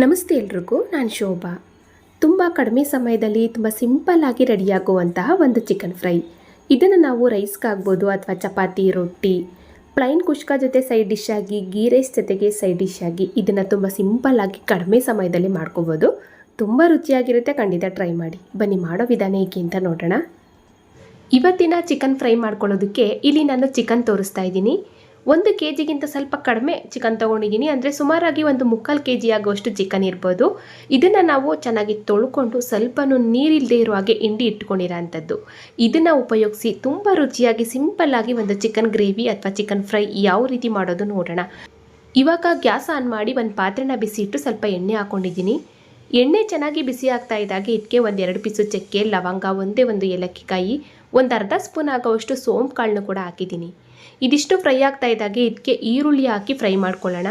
ನಮಸ್ತೆ ಎಲ್ರಿಗೂ, ನಾನು ಶೋಭಾ. ತುಂಬ ಕಡಿಮೆ ಸಮಯದಲ್ಲಿ ತುಂಬ ಸಿಂಪಲ್ಲಾಗಿ ರೆಡಿಯಾಗುವಂತಹ ಒಂದು ಚಿಕನ್ ಫ್ರೈ. ಇದನ್ನು ನಾವು ರೈಸ್ಗಾಗ್ಬೋದು ಅಥವಾ ಚಪಾತಿ, ರೊಟ್ಟಿ ಪ್ಲೈನ್ ಕುಷ್ಕ ಜೊತೆ ಸೈಡ್ ಡಿಶ್ ಆಗಿ ಗೀ ರೈಸ್ ಜೊತೆಗೆ ಸೈಡ್ ಡಿಶ್ ಆಗಿ ಇದನ್ನು ತುಂಬ ಸಿಂಪಲ್ಲಾಗಿ ಕಡಿಮೆ ಸಮಯದಲ್ಲಿ ಮಾಡ್ಕೋಬೋದು. ತುಂಬ ರುಚಿಯಾಗಿರುತ್ತೆ, ಖಂಡಿತ ಟ್ರೈ ಮಾಡಿ. ಬನ್ನಿ, ಮಾಡೋ ವಿಧಾನ ಹೇಗೆ ಅಂತ ನೋಡೋಣ. ಇವತ್ತಿನ ಚಿಕನ್ ಫ್ರೈ ಮಾಡ್ಕೊಳ್ಳೋದಕ್ಕೆ ಇಲ್ಲಿ ನಾನು ಚಿಕನ್ ತೋರಿಸ್ತಾ ಇದ್ದೀನಿ. ಒಂದು ಕೆ ಜಿಗಿಂತ ಸ್ವಲ್ಪ ಕಡಿಮೆ ಚಿಕನ್ ತೊಗೊಂಡಿದ್ದೀನಿ. ಅಂದರೆ ಸುಮಾರಾಗಿ ಒಂದು ಮುಕ್ಕಾಲು ಕೆ ಜಿ ಆಗುವಷ್ಟು ಚಿಕನ್ ಇರ್ಬೋದು. ಇದನ್ನು ನಾವು ಚೆನ್ನಾಗಿ ತೊಳ್ಕೊಂಡು ಸ್ವಲ್ಪನೂ ನೀರಿಲ್ಲದೆ ಇರುವ ಹಾಗೆ ಹಿಂಡಿ ಇಟ್ಕೊಂಡಿರೋ ಅಂಥದ್ದು. ಇದನ್ನು ಉಪಯೋಗಿಸಿ ತುಂಬ ರುಚಿಯಾಗಿ ಸಿಂಪಲ್ಲಾಗಿ ಒಂದು ಚಿಕನ್ ಗ್ರೇವಿ ಅಥವಾ ಚಿಕನ್ ಫ್ರೈ ಯಾವ ರೀತಿ ಮಾಡೋದು ನೋಡೋಣ. ಇವಾಗ ಗ್ಯಾಸ್ ಆನ್ ಮಾಡಿ ಒಂದು ಪಾತ್ರೆನ ಬಿಸಿ ಇಟ್ಟು ಸ್ವಲ್ಪ ಎಣ್ಣೆ ಹಾಕ್ಕೊಂಡಿದ್ದೀನಿ ಎಣ್ಣೆ ಚೆನ್ನಾಗಿ ಬಿಸಿ ಆಗ್ತಾ ಇದ್ದಾಗ ಇದಕ್ಕೆ ಒಂದೆರಡು ಪೀಸು ಚಕ್ಕೆ, ಲವಂಗ, ಒಂದೇ ಒಂದು ಏಲಕ್ಕಿ ಕಾಯಿ, ಒಂದು ಅರ್ಧ ಸ್ಪೂನ್ ಆಗೋವಷ್ಟು ಸೋಂಪು ಕಾಳನ್ನು ಕೂಡ ಹಾಕಿದ್ದೀನಿ. ಇದಿಷ್ಟು ಫ್ರೈ ಆಗ್ತಾ ಇದ್ದಾಗೆ ಇದಕ್ಕೆ ಈರುಳ್ಳಿ ಹಾಕಿ ಫ್ರೈ ಮಾಡ್ಕೊಳ್ಳೋಣ.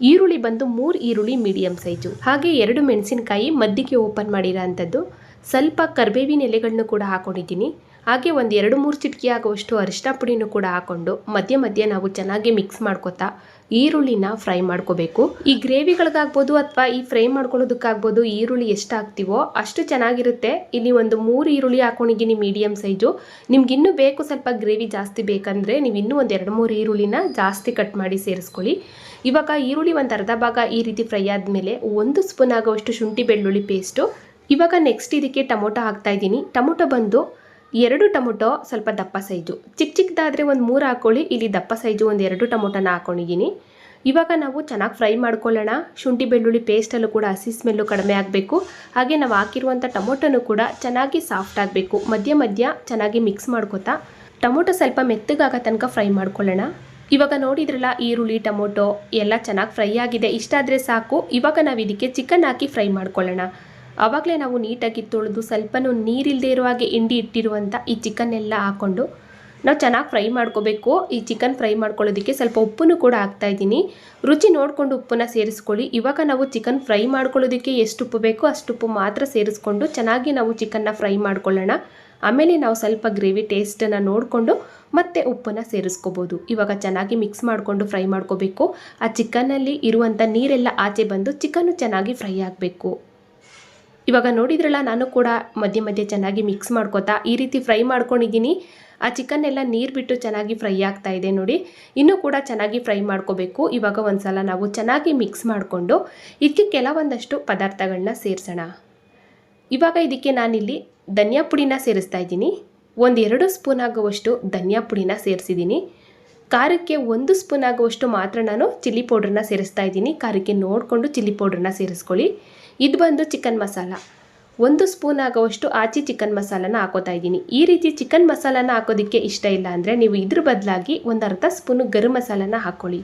ಈರುಳ್ಳಿ ಬಂದು ಮೂರು ಈರುಳ್ಳಿ ಮೀಡಿಯಂ ಸೈಜು ಹಾಗೆ ಎರಡು ಮೆಣಸಿನಕಾಯಿ ಮದ್ದಿಗೆ ಓಪನ್ ಮಾಡಿರೋ ಅಂಥದ್ದು. ಸ್ವಲ್ಪ ಕರ್ಬೇವಿನ ಎಲೆಗಳನ್ನು ಕೂಡ ಹಾಕೊಂಡಿದ್ದೀನಿ. ಹಾಗೆ ಒಂದು ಎರಡು ಮೂರು ಚಿಟಕಿ ಆಗುವಷ್ಟು ಅರಿಶಿನ ಪುಡಿನೂ ಕೂಡ ಹಾಕೊಂಡು ಮಧ್ಯ ಮಧ್ಯೆ ನಾವು ಚೆನ್ನಾಗಿ ಮಿಕ್ಸ್ ಮಾಡ್ಕೊತಾ ಈರುಳ್ಳಿನ ಫ್ರೈ ಮಾಡ್ಕೋಬೇಕು. ಈ ಗ್ರೇವಿಗಳಿಗಾಗ್ಬೋದು ಅಥವಾ ಈ ಫ್ರೈ ಮಾಡ್ಕೊಳ್ಳೋದಕ್ಕಾಗ್ಬೋದು ಈರುಳ್ಳಿ ಎಷ್ಟು ಹಾಕ್ತೀವೋ ಅಷ್ಟು ಚೆನ್ನಾಗಿರುತ್ತೆ. ಇಲ್ಲಿ ಒಂದು ಮೂರು ಈರುಳ್ಳಿ ಹಾಕೊಂಡಿದ್ದೀನಿ ಮೀಡಿಯಮ್ ಸೈಜು ನಿಮ್ಗೆ ಇನ್ನೂ ಬೇಕು ಸ್ವಲ್ಪ ಗ್ರೇವಿ ಜಾಸ್ತಿ ಬೇಕಂದರೆ ನೀವು ಇನ್ನೂ ಒಂದು ಎರಡು ಮೂರು ಈರುಳ್ಳಿನ ಜಾಸ್ತಿ ಕಟ್ ಮಾಡಿ ಸೇರಿಸ್ಕೊಳ್ಳಿ. ಇವಾಗ ಈರುಳ್ಳಿ ಒಂದು ಅರ್ಧ ಭಾಗ ಈ ರೀತಿ ಫ್ರೈ ಆದಮೇಲೆ ಒಂದು ಸ್ಪೂನ್ ಆಗುವಷ್ಟು ಶುಂಠಿ ಬೆಳ್ಳುಳ್ಳಿ ಪೇಸ್ಟು ಇವಾಗ ನೆಕ್ಸ್ಟ್ ಇದಕ್ಕೆ ಟೊಮೊಟೊ ಹಾಕ್ತಾ ಇದ್ದೀನಿ. ಟೊಮೊಟೊ ಬಂದು ಎರಡು ಟೊಮೊಟೊ ಸ್ವಲ್ಪ ದಪ್ಪ ಸೈಜು. ಚಿಕ್ಕ ಚಿಕ್ಕದಾದರೆ ಒಂದು ಮೂರು ಹಾಕ್ಕೊಳ್ಳಿ ಇಲ್ಲಿ ದಪ್ಪ ಸೈಜು ಒಂದು ಎರಡು ಟೊಮೊಟೊನ ಹಾಕ್ಕೊಂಡಿದ್ದೀನಿ ಇವಾಗ ನಾವು ಚೆನ್ನಾಗಿ ಫ್ರೈ ಮಾಡ್ಕೊಳ್ಳೋಣ. ಶುಂಠಿ ಬೆಳ್ಳುಳ್ಳಿ ಪೇಸ್ಟಲ್ಲೂ ಕೂಡ ಹಸಿ ಸ್ಮೆಲ್ಲು ಕಡಿಮೆ ಆಗಬೇಕು. ಹಾಗೆ ನಾವು ಹಾಕಿರುವಂಥ ಟೊಮೊಟೊನೂ ಕೂಡ ಚೆನ್ನಾಗಿ ಸಾಫ್ಟ್ ಆಗಬೇಕು. ಮಧ್ಯ ಮಧ್ಯ ಚೆನ್ನಾಗಿ ಮಿಕ್ಸ್ ಮಾಡ್ಕೊತಾ ಟೊಮೊಟೊ ಸ್ವಲ್ಪ ಮೆತ್ತಗಾಗೋ ತನಕ ಫ್ರೈ ಮಾಡ್ಕೊಳ್ಳೋಣ. ಇವಾಗ ನೋಡಿದ್ರಲ್ಲ ಈರುಳ್ಳಿ, ಟೊಮೊಟೊ ಎಲ್ಲ ಚೆನ್ನಾಗಿ ಫ್ರೈ ಆಗಿದೆ. ಇಷ್ಟಾದರೆ ಸಾಕು. ಇವಾಗ ನಾವು ಇದಕ್ಕೆ ಚಿಕನ್ ಹಾಕಿ ಫ್ರೈ ಮಾಡ್ಕೊಳ್ಳೋಣ. ಆವಾಗಲೇ ನಾವು ನೀಟಾಗಿ ತೊಳೆದು ಸ್ವಲ್ಪನೂ ನೀರಿಲ್ಲದೆ ಇರುವ ಹಾಗೆ ಹಿಂಡಿ ಇಟ್ಟಿರುವಂಥ ಈ ಚಿಕನ್ ಎಲ್ಲ ಹಾಕ್ಕೊಂಡು ನಾವು ಚೆನ್ನಾಗಿ ಫ್ರೈ ಮಾಡ್ಕೋಬೇಕು. ಈ ಚಿಕನ್ ಫ್ರೈ ಮಾಡ್ಕೊಳ್ಳೋದಕ್ಕೆ ಸ್ವಲ್ಪ ಉಪ್ಪನ್ನು ಕೂಡ ಹಾಕ್ತಾ ಇದ್ದೀನಿ. ರುಚಿ ನೋಡಿಕೊಂಡು ಉಪ್ಪನ್ನು ಸೇರಿಸ್ಕೊಳ್ಳಿ. ಇವಾಗ ನಾವು ಚಿಕನ್ ಫ್ರೈ ಮಾಡ್ಕೊಳ್ಳೋದಕ್ಕೆ ಎಷ್ಟು ಉಪ್ಪು ಬೇಕೋ ಅಷ್ಟು ಉಪ್ಪು ಮಾತ್ರ ಸೇರಿಸ್ಕೊಂಡು ಚೆನ್ನಾಗಿ ನಾವು ಚಿಕನ್ನ ಫ್ರೈ ಮಾಡ್ಕೊಳ್ಳೋಣ. ಆಮೇಲೆ ನಾವು ಸ್ವಲ್ಪ ಗ್ರೇವಿ ಟೇಸ್ಟನ್ನು ನೋಡಿಕೊಂಡು ಮತ್ತೆ ಉಪ್ಪನ್ನು ಸೇರಿಸ್ಕೋಬೋದು. ಇವಾಗ ಚೆನ್ನಾಗಿ ಮಿಕ್ಸ್ ಮಾಡಿಕೊಂಡು ಫ್ರೈ ಮಾಡ್ಕೋಬೇಕು. ಆ ಚಿಕನ್ನಲ್ಲಿ ಇರುವಂಥ ನೀರೆಲ್ಲ ಆಚೆ ಬಂದು ಚಿಕನ್ನು ಚೆನ್ನಾಗಿ ಫ್ರೈ ಆಗಬೇಕು. ಇವಾಗ ನೋಡಿದ್ರಲ್ಲ, ನಾನು ಕೂಡ ಮಧ್ಯೆ ಮಧ್ಯೆ ಚೆನ್ನಾಗಿ ಮಿಕ್ಸ್ ಮಾಡ್ಕೋತಾ ಈ ರೀತಿ ಫ್ರೈ ಮಾಡ್ಕೊಂಡಿದ್ದೀನಿ. ಆ ಚಿಕನ್ ಎಲ್ಲ ನೀರು ಬಿಟ್ಟು ಚೆನ್ನಾಗಿ ಫ್ರೈ ಆಗ್ತಾ ಇದೆ ನೋಡಿ. ಇನ್ನೂ ಕೂಡ ಚೆನ್ನಾಗಿ ಫ್ರೈ ಮಾಡ್ಕೋಬೇಕು. ಇವಾಗ ಒಂದ್ಸಲ ನಾವು ಚೆನ್ನಾಗಿ ಮಿಕ್ಸ್ ಮಾಡಿಕೊಂಡು ಇದಕ್ಕೆ ಕೆಲವೊಂದಷ್ಟು ಪದಾರ್ಥಗಳನ್ನ ಸೇರಿಸೋಣ. ಇವಾಗ ಇದಕ್ಕೆ ನಾನಿಲ್ಲಿ ಧನಿಯಾ ಪುಡಿನ ಸೇರಿಸ್ತಾ ಇದ್ದೀನಿ. ಒಂದೆರಡು ಸ್ಪೂನ್ ಆಗುವಷ್ಟು ಧನಿಯಾ ಪುಡಿನ ಸೇರಿಸಿದ್ದೀನಿ. ಖಾರಕ್ಕೆ ಒಂದು ಸ್ಪೂನ್ ಆಗುವಷ್ಟು ಮಾತ್ರ ನಾನು ಚಿಲ್ಲಿ ಪೌಡ್ರನ್ನ ಸೇರಿಸ್ತಾ ಇದ್ದೀನಿ. ಖಾರಕ್ಕೆ ನೋಡಿಕೊಂಡು ಚಿಲ್ಲಿ ಪೌಡ್ರನ್ನ ಸೇರಿಸ್ಕೊಳ್ಳಿ. ಇದು ಬಂದು ಚಿಕನ್ ಮಸಾಲ. ಒಂದು ಸ್ಪೂನ್ ಆಗುವಷ್ಟು ಆಚಿ ಚಿಕನ್ ಮಸಾಲನ ಹಾಕೋತಾ ಇದ್ದೀನಿ. ಈ ರೀತಿ ಚಿಕನ್ ಮಸಾಲನ ಹಾಕೋದಕ್ಕೆ ಇಷ್ಟ ಇಲ್ಲ ಅಂದರೆ ನೀವು ಇದ್ರ ಬದಲಾಗಿ ಒಂದು ಅರ್ಧ ಸ್ಪೂನು ಗರಂ ಮಸಾಲನ ಹಾಕ್ಕೊಳ್ಳಿ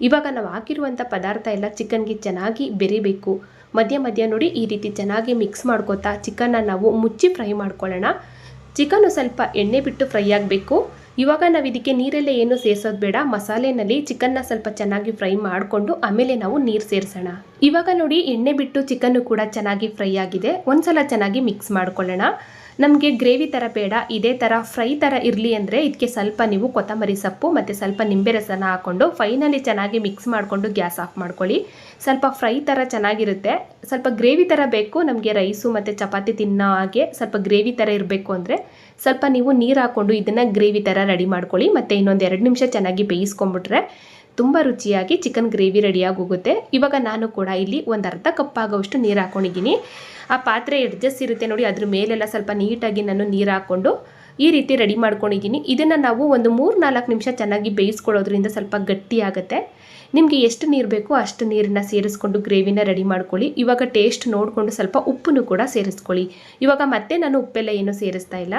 ಇವಾಗ ನಾವು ಹಾಕಿರುವಂಥ ಪದಾರ್ಥ ಎಲ್ಲ ಚಿಕನ್ಗೆ ಚೆನ್ನಾಗಿ ಬೆರಿಬೇಕು. ಮಧ್ಯ ಮಧ್ಯ ನೋಡಿ ಈ ರೀತಿ ಚೆನ್ನಾಗಿ ಮಿಕ್ಸ್ ಮಾಡ್ಕೋತಾ ಚಿಕನ್ನ ನಾವು ಮುಚ್ಚಿ ಫ್ರೈ ಮಾಡ್ಕೊಳ್ಳೋಣ. ಚಿಕನ್ನು ಸ್ವಲ್ಪ ಎಣ್ಣೆ ಬಿಟ್ಟು ಫ್ರೈ ಆಗಬೇಕು. ಇವಾಗ ನಾವು ಇದಕ್ಕೆ ನೀರಲ್ಲೇ ಏನು ಸೇರಿಸೋದು ಬೇಡ. ಮಸಾಲೆನಲ್ಲಿ ಚಿಕನ್ನ ಸ್ವಲ್ಪ ಚೆನ್ನಾಗಿ ಫ್ರೈ ಮಾಡಿಕೊಂಡು ಆಮೇಲೆ ನಾವು ನೀರು ಸೇರಿಸೋಣ. ಇವಾಗ ನೋಡಿ ಎಣ್ಣೆ ಬಿಟ್ಟು ಚಿಕನ್ನು ಕೂಡ ಚೆನ್ನಾಗಿ ಫ್ರೈ ಆಗಿದೆ. ಒಂದ್ಸಲ ಚೆನ್ನಾಗಿ ಮಿಕ್ಸ್ ಮಾಡ್ಕೊಳ್ಳೋಣ. ನಮಗೆ ಗ್ರೇವಿ ಥರ ಬೇಡ, ಇದೇ ಥರ ಫ್ರೈ ಥರ ಇರಲಿ ಅಂದರೆ ಇದಕ್ಕೆ ಸ್ವಲ್ಪ ನೀವು ಕೊತ್ತಂಬರಿ ಸೊಪ್ಪು ಮತ್ತು ಸ್ವಲ್ಪ ನಿಂಬೆ ರಸನ ಹಾಕ್ಕೊಂಡು ಫೈನಲಿ ಚೆನ್ನಾಗಿ ಮಿಕ್ಸ್ ಮಾಡಿಕೊಂಡು ಗ್ಯಾಸ್ ಆಫ್ ಮಾಡ್ಕೊಳ್ಳಿ. ಸ್ವಲ್ಪ ಫ್ರೈ ಥರ ಚೆನ್ನಾಗಿರುತ್ತೆ. ಸ್ವಲ್ಪ ಗ್ರೇವಿ ಥರ ಬೇಕು, ನಮಗೆ ರೈಸು ಮತ್ತು ಚಪಾತಿ ತಿನ್ನೋ ಹಾಗೆ ಸ್ವಲ್ಪ ಗ್ರೇವಿ ಥರ ಇರಬೇಕು ಅಂದರೆ ಸ್ವಲ್ಪ ನೀವು ನೀರು ಹಾಕ್ಕೊಂಡು ಇದನ್ನು ಗ್ರೇವಿ ಥರ ರೆಡಿ ಮಾಡ್ಕೊಳ್ಳಿ. ಮತ್ತು ಇನ್ನೊಂದು ಎರಡು ನಿಮಿಷ ಚೆನ್ನಾಗಿ ಬೇಯಿಸ್ಕೊಂಬಿಟ್ರೆ ತುಂಬ ರುಚಿಯಾಗಿ ಚಿಕನ್ ಗ್ರೇವಿ ರೆಡಿಯಾಗಿ ಹೋಗುತ್ತೆ ಇವಾಗ ನಾನು ಕೂಡ ಇಲ್ಲಿ ಒಂದು ಅರ್ಧ ಕಪ್ ಆಗೋವಷ್ಟು ನೀರು ಹಾಕೊಂಡಿದ್ದೀನಿ. ಆ ಪಾತ್ರೆ ಎಡ್ಜಸ್ಟ್ ಇರುತ್ತೆ ನೋಡಿ, ಅದ್ರ ಮೇಲೆಲ್ಲ ಸ್ವಲ್ಪ ನೀಟಾಗಿ ನಾನು ನೀರು ಹಾಕ್ಕೊಂಡು ಈ ರೀತಿ ರೆಡಿ ಮಾಡ್ಕೊಂಡಿದ್ದೀನಿ. ಇದನ್ನು ನಾವು ಒಂದು ಮೂರು ನಾಲ್ಕು ನಿಮಿಷ ಚೆನ್ನಾಗಿ ಬೇಯಿಸ್ಕೊಳ್ಳೋದ್ರಿಂದ ಸ್ವಲ್ಪ ಗಟ್ಟಿ ಆಗುತ್ತೆ. ನಿಮಗೆ ಎಷ್ಟು ನೀರು ಬೇಕೋ ಅಷ್ಟು ನೀರನ್ನ ಸೇರಿಸ್ಕೊಂಡು ಗ್ರೇವಿನ ರೆಡಿ ಮಾಡ್ಕೊಳ್ಳಿ. ಇವಾಗ ಟೇಸ್ಟ್ ನೋಡಿಕೊಂಡು ಸ್ವಲ್ಪ ಉಪ್ಪನ್ನು ಕೂಡ ಸೇರಿಸ್ಕೊಳ್ಳಿ. ಇವಾಗ ಮತ್ತೆ ನಾನು ಉಪ್ಪೆಲ್ಲ ಏನು ಸೇರಿಸ್ತಾ ಇಲ್ಲ.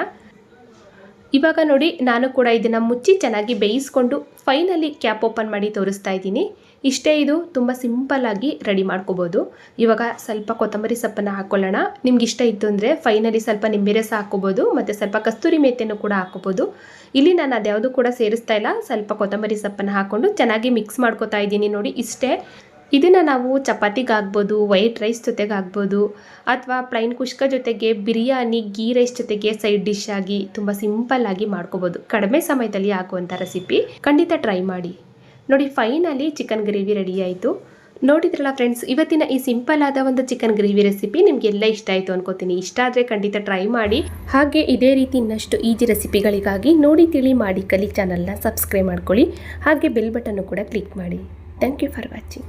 ಇವಾಗ ನೋಡಿ, ನಾನು ಕೂಡ ಇದನ್ನು ಮುಚ್ಚಿ ಚೆನ್ನಾಗಿ ಬೇಯಿಸ್ಕೊಂಡು ಫೈನಲಿ ಕ್ಯಾಪ್ ಓಪನ್ ಮಾಡಿ ತೋರಿಸ್ತಾ ಇದ್ದೀನಿ. ಇಷ್ಟೇ ಇದು, ತುಂಬ ಸಿಂಪಲ್ಲಾಗಿ ರೆಡಿ ಮಾಡ್ಕೋಬೋದು. ಇವಾಗ ಸ್ವಲ್ಪ ಕೊತ್ತಂಬರಿ ಸೊಪ್ಪನ್ನು ಹಾಕ್ಕೊಳ್ಳೋಣ ನಿಮ್ಗೆ ಇಷ್ಟ ಇತ್ತು ಅಂದರೆ ಫೈನಲಿ ಸ್ವಲ್ಪ ನಿಂಬೆ ರಸ ಹಾಕ್ಕೋಬೋದು, ಮತ್ತು ಸ್ವಲ್ಪ ಕಸ್ತೂರಿ ಮೇತೆಯನ್ನು ಕೂಡ ಹಾಕ್ಕೋಬೋದು. ಇಲ್ಲಿ ನಾನು ಅದ್ಯಾವುದು ಕೂಡ ಸೇರಿಸ್ತಾ ಇಲ್ಲ. ಸ್ವಲ್ಪ ಕೊತ್ತಂಬರಿ ಸೊಪ್ಪನ್ನು ಹಾಕ್ಕೊಂಡು ಚೆನ್ನಾಗಿ ಮಿಕ್ಸ್ ಮಾಡ್ಕೋತಾ ಇದ್ದೀನಿ ನೋಡಿ ಇಷ್ಟೇ. ಇದನ್ನು ನಾವು ಚಪಾತಿಗಾಗ್ಬೋದು ವೈಟ್ ರೈಸ್ ಜೊತೆಗೆ ಆಗ್ಬೋದು ಅಥವಾ ಪ್ಲೈನ್ ಕುಷ್ಕ ಜೊತೆಗೆ ಬಿರಿಯಾನಿ ಗೀ ರೈಸ್ ಜೊತೆಗೆ ಸೈಡ್ ಡಿಶ್ ಆಗಿ ತುಂಬ ಸಿಂಪಲ್ ಆಗಿ ಮಾಡ್ಕೋಬೋದು. ಕಡಿಮೆ ಸಮಯದಲ್ಲಿ ಆಗುವಂಥ ರೆಸಿಪಿ ಖಂಡಿತ ಟ್ರೈ ಮಾಡಿ. ನೋಡಿ ಫೈನಲಿ ಚಿಕನ್ ಗ್ರೇವಿ ರೆಡಿ ಆಯಿತು. ನೋಡಿದ್ರಲ್ಲ ಫ್ರೆಂಡ್ಸ್ ಇವತ್ತಿನ ಈ ಸಿಂಪಲ್ ಆದ ಒಂದು ಚಿಕನ್ ಗ್ರೇವಿ ರೆಸಿಪಿ ನಿಮಗೆಲ್ಲ ಇಷ್ಟ ಆಯಿತು ಅನ್ಕೋತೀನಿ. ಇಷ್ಟ ಆದರೆ ಖಂಡಿತ ಟ್ರೈ ಮಾಡಿ. ಹಾಗೆ ಇದೇ ರೀತಿ ಇನ್ನಷ್ಟು ಈಜಿ ರೆಸಿಪಿಗಳಿಗಾಗಿ ನೋಡಿ, ತಿಳಿ ಮಾಡಿ ಕಲಿ ಚಾನಲ್ನ ಸಬ್ಸ್ಕ್ರೈಬ್ ಮಾಡ್ಕೊಳ್ಳಿ. ಹಾಗೆ ಬೆಲ್ ಬಟನ್ನು ಕೂಡ ಕ್ಲಿಕ್ ಮಾಡಿ. Thank you for watching